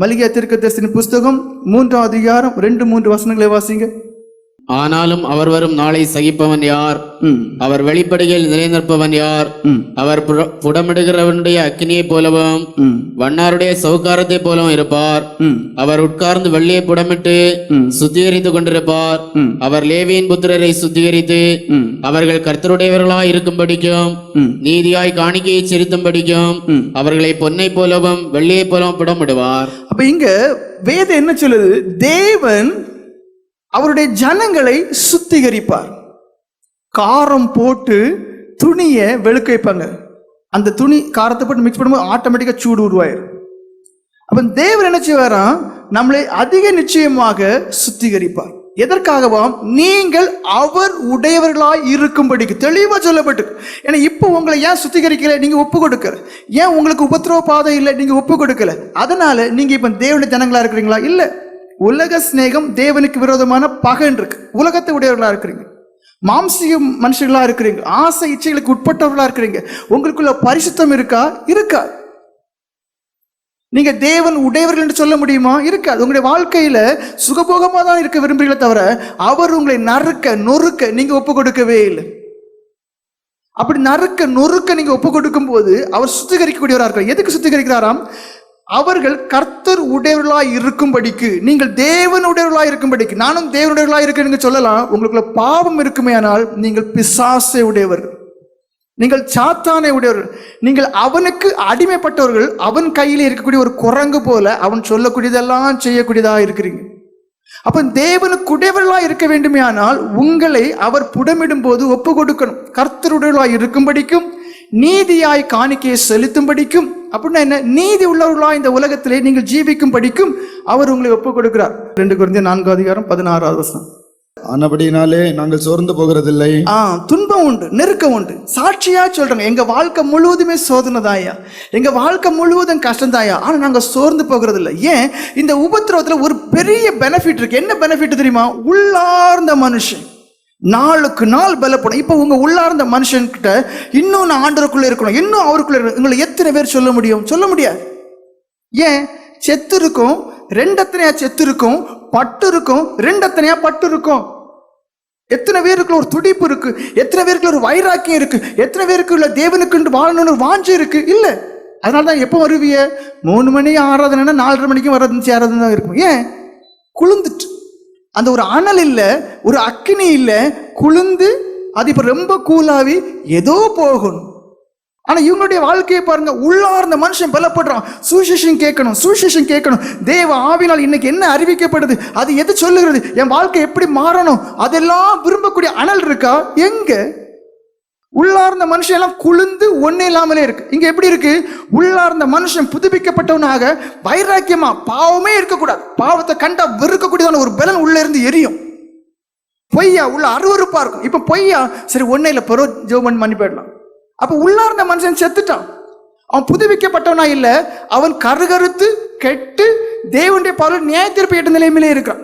மளிகை தீர்க்கதரிசன புஸ்தகம் மூன்றாம் அதிகாரம் ரெண்டு மூன்று வசனங்களை வாசிங்க. ஆனாலும் அவர் வரும் நாளை சகிப்பவன் யார்? அவர் வெளிப்படையில் நிலைநிற்பவன் யார்? அவர் புட- புடமிடுகிறவனுடைய அக்கினியைப் போலவும் வண்ணாருடைய சவுக்காரத்தைப் போலவும் இருப்பார். அவர் உட்கார்ந்து வெள்ளியை புடமிட்டு. சுத்திகரித்துக் கொண்டிருப்பார். அவர் லேவியின் புத்திரரை சுத்திகரித்து அவர்கள் கர்த்தருடையவர்களாய் இருக்கும்படிக்கும். நீதியாய் காணிக்கையை செலுத்தும்படிக்கும் ம். அவர்களை பொன்னை போலவும் வெள்ளியைப் போலவும் புடமிடுவார். அப்ப இங்க வேதம் என்ன சொல்லுது? தேவன் அவருடைய ஜனங்களை சுத்திகரிப்பார். காரம் போட்டு துணியை வெளுக்க வைப்பாங்க. அந்த துணி காரத்தை போட்டு மிக்ஸ் பண்ணும்போது ஆட்டோமேட்டிக்காக சூடு உருவாயிரும். அப்ப தேவர் என்ன செய்வாராம் நம்மளை அதிக நிச்சயமாக சுத்திகரிப்பார். எதற்காகவாம்? நீங்கள் அவர் உடையவர்களாய் இருக்கும்படிக்கு. தெளிவாக சொல்லப்பட்டு. ஏன்னா இப்போ உங்களை ஏன் சுத்திகரிக்கல? நீங்க ஒப்பு கொடுக்கல. ஏன் உங்களுக்கு உபத்திரவ பாதை இல்லை? நீங்க ஒப்பு கொடுக்கல. அதனால நீங்க இப்ப தேவனுடைய ஜனங்களா இருக்கிறீங்களா? இல்லை. உலக சிநேகம் தேவனுக்கு விரோதமான பகன் இருக்கு உலகத்தை உடையவர்களா இருக்கிறீங்க. மாம்சிக மனுஷர்களா இருக்கிறீங்க. ஆசை இச்சைகளுக்கு உட்பட்டவர்களா இருக்கிறீங்க. உங்களுக்குள்ள பரிசுத்தம் இருக்கா? இருக்கா. நீங்க தேவன் உடையவர்கள் என்று சொல்ல முடியுமா? இருக்காது. உங்களுடைய வாழ்க்கையில சுகபோகமா தான் இருக்க விரும்புகிறீங்களே தவிர அவர் உங்களை நறுக்க நொறுக்க நீங்க ஒப்பு கொடுக்கவே இல்லை. அப்படி நறுக்க நொறுக்க நீங்க ஒப்பு கொடுக்கும் போது அவர் சுத்திகரிக்கக்கூடியவராக இருக்கிறார் எதுக்கு சுத்திகரிக்கிறாராம்? அவர்கள் கர்த்தர் உடையவர்களாய் இருக்கும்படிக்கு நீங்கள் தேவனுடையவர்களாய் இருக்கும்படிக்கு நானும் தேவனுடையவர்களாய் இருக்கேன்னு சொல்லலாம். உங்களுக்குள்ள பாவம் இருக்குமே ஆனால் நீங்கள் பிசாசை உடையவர். நீங்கள் சாத்தானை உடையவர்கள் நீங்கள் அவனுக்கு அடிமைப்பட்டவர்கள் அவன் கையில் இருக்கக்கூடிய ஒரு குரங்கு போல அவன் சொல்லக்கூடியதெல்லாம் செய்யக்கூடியதாக இருக்கிறீங்க. அப்ப தேவனுக்கு உடையவர்களாக இருக்க வேண்டுமே ஆனால் உங்களை அவர் புடமிடும் போது ஒப்பு கொடுக்கணும் கர்த்தருடையவர்களாய் இருக்கும்படிக்கும் நீதியாய் காணிக்கையை செலுத்தும்படிக்கும் அப்படின்னா என்ன? நீதி உள்ளவர்களா இந்த உலகத்திலே நீங்கள் ஜீவிக்கும் படிக்கும் அவர் உங்களை ஒப்பு கொடுக்கிறார் ரெண்டு குறைந்த நான்கு அதிகாரம் பதினாறாவது வசனம். ஆனபடியினாலே நாங்கள் சோர்ந்து போகிறதில்லை. ஆ துன்பம் உண்டு நெருக்கம் உண்டு. சாட்சியா சொல்றாங்க எங்க வாழ்க்கை முழுவதுமே சோதனை தாயா எங்க வாழ்க்கை முழுவதும் கஷ்டம் தாயா ஆனா நாங்க சோர்ந்து போகிறது இல்லை ஏன்? இந்த உபத்திரவத்துல ஒரு பெரிய பெனிஃபிட் இருக்கு. என்ன பெனிஃபிட் தெரியுமா? உள்ளார்ந்த மனுஷன். நாளுக்கு நாள் பலப்படும். இப்போ உங்கள் உள்ளார்ந்த மனுஷன்கிட்ட இன்னும் நான் ஆண்டருக்குள்ளே இருக்கணும். இன்னும் அவருக்குள்ளே இருக்கணும். உங்களை எத்தனை பேர் சொல்ல முடியும்? சொல்ல முடியாது. ஏன்? செத்து இருக்கும் ரெண்டத்தனையா செத்து இருக்கும் பட்டு இருக்கும் ரெண்டத்தனையா பட்டு இருக்கும். எத்தனை பேருக்குள்ள ஒரு துடிப்பு இருக்கு? எத்தனை பேருக்குள்ள ஒரு வைராக்கியம் இருக்கு? எத்தனை பேருக்குள்ள தேவனுக்கு வாழணும்னு ஒரு வாஞ்சை இருக்கு? இல்லை. அதனால தான் எப்போ வருவிய மூணு மணி ஆறாவதுனா நாலரை மணிக்கும் வர்றது சேராதுன்னு தான் இருக்கும். ஏன்? குளிந்துட்டு அந்த ஒரு அனல் இல்லை ஒரு அக்கினி இல்லை குளிந்து அது இப்போ ரொம்ப கூலாவி ஏதோ போகணும் ஆனால் இவங்களுடைய வாழ்க்கையை பாருங்க உள்ளார்ந்த மனுஷன் பலப்படுறான். சுவிசேஷம் கேட்கணும் சுவிசேஷம் கேட்கணும். தேவ ஆவினால் இன்னைக்கு என்ன அறிவிக்கப்படுது அது எது சொல்லுகிறது என் வாழ்க்கை எப்படி மாறணும் அதெல்லாம் விரும்பக்கூடிய அனல் இருக்கா? எங்கே? உள்ளார்ந்த மனுஷன் எல்லாம் குளிந்து ஒன்னே இல்லாமலே இருக்கு. இங்க எப்படி இருக்கு? உள்ளார்ந்த மனுஷன் புதுப்பிக்கப்பட்டவனாக வைராக்கியமா பாவமே இருக்கக்கூடாது. பாவத்தை கண்டா வெறுக்கக்கூடியதான ஒரு பலன் உள்ள இருந்து எரியும். பொய்யா? உள்ள அருவறுப்பா இருக்கும். இப்ப பொய்யா? சரி ஒன்னே இல்லை. பெறோ ஜோமன் பண்ணி போயிடலாம் அப்ப உள்ளார்ந்த மனுஷன் செத்துட்டான். அவன் புதுப்பிக்கப்பட்டவனா இல்ல. அவன் கருகருத்து கெட்டு தேவனுடைய பால் நியாய எட்டு எட்ட நிலைமையிலே இருக்கான்